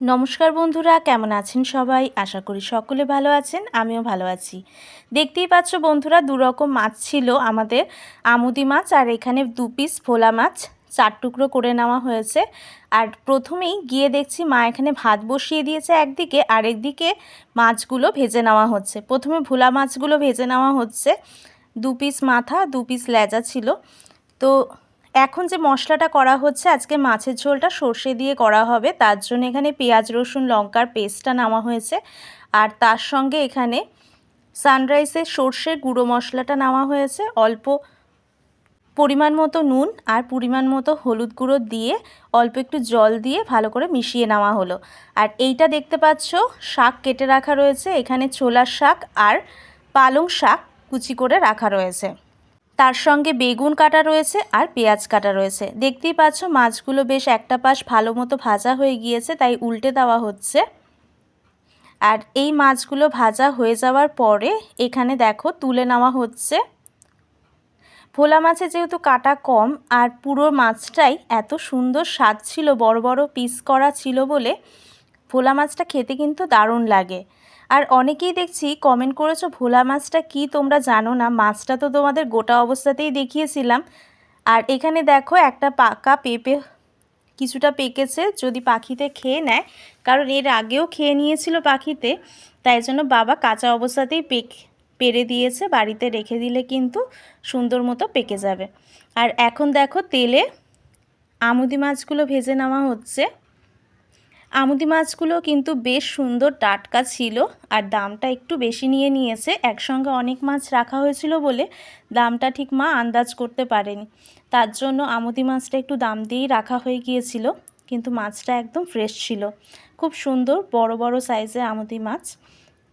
নমস্কার বন্ধুরা, কেমন আছেন সবাই? আশা করি সকলে ভালো আছেন, আমিও ভালো আছি। দেখতেই পাচ্ছ বন্ধুরা দু রকম মাছ ছিল আমাদের, আমুদি মাছ আর এখানে দু পিস ভোলা মাছ, চার টুকরো করে নেওয়া হয়েছে। আর প্রথমেই গিয়ে দেখছি মা এখানে ভাত বসিয়ে দিয়েছে একদিকে আর একদিকে মাছগুলো ভেজে নেওয়া হচ্ছে। প্রথমে ভোলা মাছগুলো ভেজে নেওয়া হচ্ছে। দু পিস মাথা, দু পিস লেজা ছিল। তো এখন যে মশলাটা করা হচ্ছে, আজকে মাছের ঝোলটা সর্ষে দিয়ে করা হবে। তার জন্য এখানে পেঁয়াজ, রসুন, লঙ্কার পেস্টটা নেওয়া হয়েছে। আর তার সঙ্গে এখানে সানরাইসের সর্ষের গুঁড়ো মশলাটা নেওয়া হয়েছে। অল্প পরিমাণ মতো নুন আর পরিমাণ মতো হলুদ গুঁড়ো দিয়ে অল্প একটু জল দিয়ে ভালো করে মিশিয়ে নেওয়া হলো। আর এইটা দেখতে পাচ্ছ, শাক কেটে রাখা রয়েছে। এখানে ছোলার শাক আর পালং শাক কুচি করে রাখা রয়েছে। তার সঙ্গে বেগুন কাটা রয়েছে আর পেঁয়াজ কাটা রয়েছে। দেখতেই পাচ্ছ, মাছগুলো বেশ একটা পাশ ভালো মতো ভাজা হয়ে গিয়েছে, তাই উল্টে দেওয়া হচ্ছে। আর এই মাছগুলো ভাজা হয়ে যাওয়ার পরে এখানে দেখো, তুলে নেওয়া হচ্ছে। ভোলা মাছে যেহেতু কাটা কম, আর পুরো মাছটাই এত সুন্দর স্বাদ ছিল, বড় বড় পিস করা ছিল বলে ভোলা মাছটা খেতে কিন্তু দারুণ লাগে। আর অনেকেই দেখছি কমেন্ট করেছ, ভোলা মাছটা কি তোমরা জানো না? মাছটা তো তোমাদের গোটা অবস্থাতেই দেখিয়েছিলাম। আর এখানে দেখো একটা পাকা পেঁপে কিছুটা পেকেছে, যদি পাখিতে খেয়ে নেয়। কারণ এর আগেও খেয়ে নিয়েছিল পাখিতে, তাই জন্য বাবা কাঁচা অবস্থাতেই পেক, পেরে দিয়েছে। বাড়িতে রেখে দিলে কিন্তু সুন্দর মতো পেকে যাবে। আর এখন দেখো তেলে আমুদি মাছগুলো ভেজে নেওয়া হচ্ছে। আমুদি মাছগুলো কিন্তু বেশ সুন্দর টাটকা ছিল আর দামটা একটু বেশি নিয়ে নিয়েছে। একসঙ্গে অনেক মাছ রাখা হয়েছিল বলে দামটা ঠিক মা আন্দাজ করতে পারেনি। তার জন্য আমুদি মাছটা একটু দাম দিয়েই রাখা হয়ে গিয়েছিল, কিন্তু মাছটা একদম ফ্রেশ ছিল। খুব সুন্দর বড় বড় সাইজে আমুদি মাছ।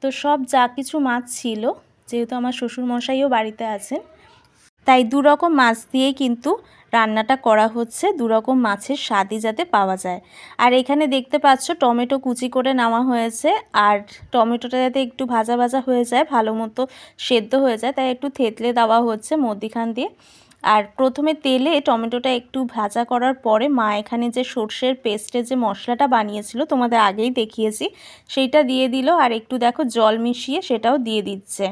তো সব যা কিছু মাছ ছিল, যেহেতু আমার শ্বশুরমশাইও বাড়িতে আছেন তাই দু রকম মাছ দিয়েই কিন্তু রান্নাটা করা হচ্ছে। দুরকম মাছের স্বাদই যাতে পাওয়া যায়। আর এখানে দেখতে পাচ্ছ টমেটো কুচি করে নেওয়া হয়েছে। আর টমেটোটা যাতে একটু ভাজা ভাজা হয়ে যায়, ভালো মতো সেদ্ধ হয়ে যায়, তাই একটু থেতলে দেওয়া হচ্ছে মধ্যিখান দিয়ে। আর প্রথমে তেলে টমেটোটা একটু ভাজা করার পরে মা এখানে যে সর্ষের পেস্টের যে মশলাটা বানিয়েছিল, তোমাদের আগেই দেখিয়েছি, সেইটা দিয়ে দিল। আর একটু দেখো জল মিশিয়ে সেটাও দিয়ে দিচ্ছে।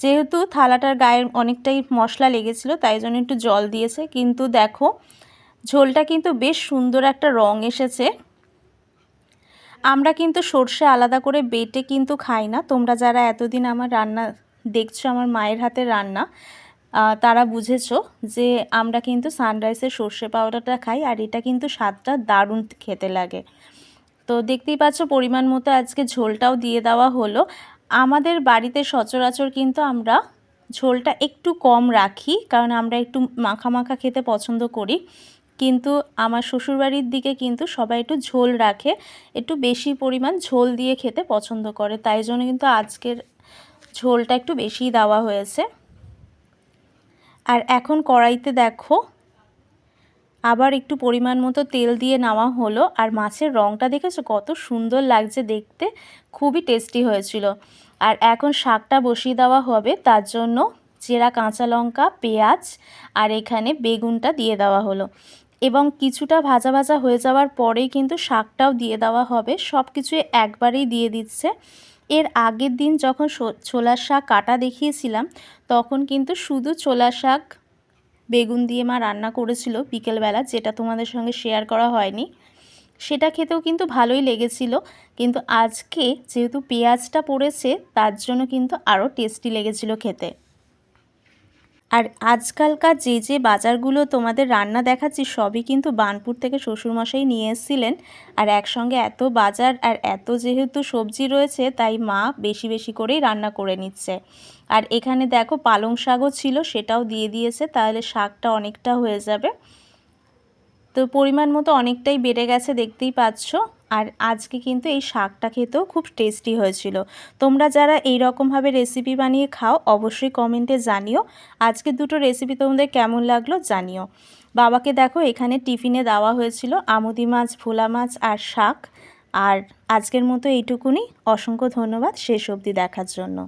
যেহেতু থালাটার গায়ে অনেকটাই মশলা লেগেছিলো, তাই জন্য একটু জল দিয়েছে। কিন্তু দেখো, ঝোলটা কিন্তু বেশ সুন্দর একটা রং এসেছে। আমরা কিন্তু সর্ষে আলাদা করে বেটে কিন্তু খাই না। তোমরা যারা এতদিন আমার রান্না দেখছ, আমার মায়ের হাতের রান্না তারা বুঝেছ যে আমরা কিন্তু সানরাইসের সর্ষে পাউডারটা খাই আর এটা কিন্তু স্বাদটা দারুণ খেতে লাগে। তো দেখতেই পাচ্ছ, পরিমাণ মতো আজকে ঝোলটাও দিয়ে দেওয়া হলো। আমাদের বাড়িতে সচরাচর কিন্তু আমরা ঝোলটা একটু কম রাখি, কারণ আমরা একটু মাখা মাখা খেতে পছন্দ করি। কিন্তু আমার শ্বশুরবাড়ির দিকে কিন্তু সবাই একটু ঝোল রাখে, একটু বেশি পরিমাণ ঝোল দিয়ে খেতে পছন্দ করে। তাই জন্য কিন্তু আজকের ঝোলটা একটু বেশি দেওয়া হয়েছে। আর এখন কড়াইতে দেখো আবার একটু পরিমাণ মতো তেল দিয়ে নেওয়া হলো। আর মাছের রঙটা দেখেছ? কত সুন্দর লাগছে দেখতে। খুবই টেস্টি হয়েছিল। আর এখন শাকটা বসিয়ে দেওয়া হবে। তার জন্য চেরা কাঁচা লঙ্কা, পেঁয়াজ আর এখানে বেগুনটা দিয়ে দেওয়া হলো। এবং কিছুটা ভাজা ভাজা হয়ে যাওয়ার পরেই কিন্তু শাকটাও দিয়ে দেওয়া হবে। সব কিছু একবারেই দিয়ে দিচ্ছে। এর আগের দিন যখন ছোলার শাক কাটা দেখিয়েছিলাম, তখন কিন্তু শুধু ছোলার শাক বেগুন দিয়ে মা রান্না করেছিল বিকেলবেলা, যেটা তোমাদের সঙ্গে শেয়ার করা হয়নি। সেটা খেতেও কিন্তু ভালোই লেগেছিল, কিন্তু আজকে যেহেতু পেঁয়াজটা পড়েছে, তার জন্য কিন্তু আরও টেস্টি লেগেছিল খেতে। আর আজকালকার যে যে বাজারগুলো তোমাদের রান্না দেখাচ্ছি, সবই কিন্তু বানপুর থেকে শ্বশুরমশাই নিয়ে এসেছিলেন। আর একসঙ্গে এত বাজার আর এত যেহেতু সবজি রয়েছে, তাই মা বেশি বেশি করেই রান্না করে নিচ্ছে। আর এখানে দেখো পালং শাকও ছিল, সেটাও দিয়ে দিয়েছে, তাহলে শাকটা অনেকটা হয়ে যাবে। তো পরিমাণ মতো অনেকটাই বেড়ে গেছে, দেখতেই পাচ্ছ। আর আজকে কিন্তু এই শাকটা খেতেও খুব টেস্টি হয়েছিল। তোমরা যারা এই রকমভাবে রেসিপি বানিয়ে খাও, অবশ্যই কমেন্টে জানিও। আজকে দুটো রেসিপি তোমাদের কেমন লাগল জানিও। বাবাকে দেখো, এখানে টিফিনে দেওয়া হয়েছিল আমুদি মাছ, ভোলা মাছ আর শাক। আর আজকের মতো এইটুকুনি। অসংখ্য ধন্যবাদ শেষ অবধি দেখার জন্য।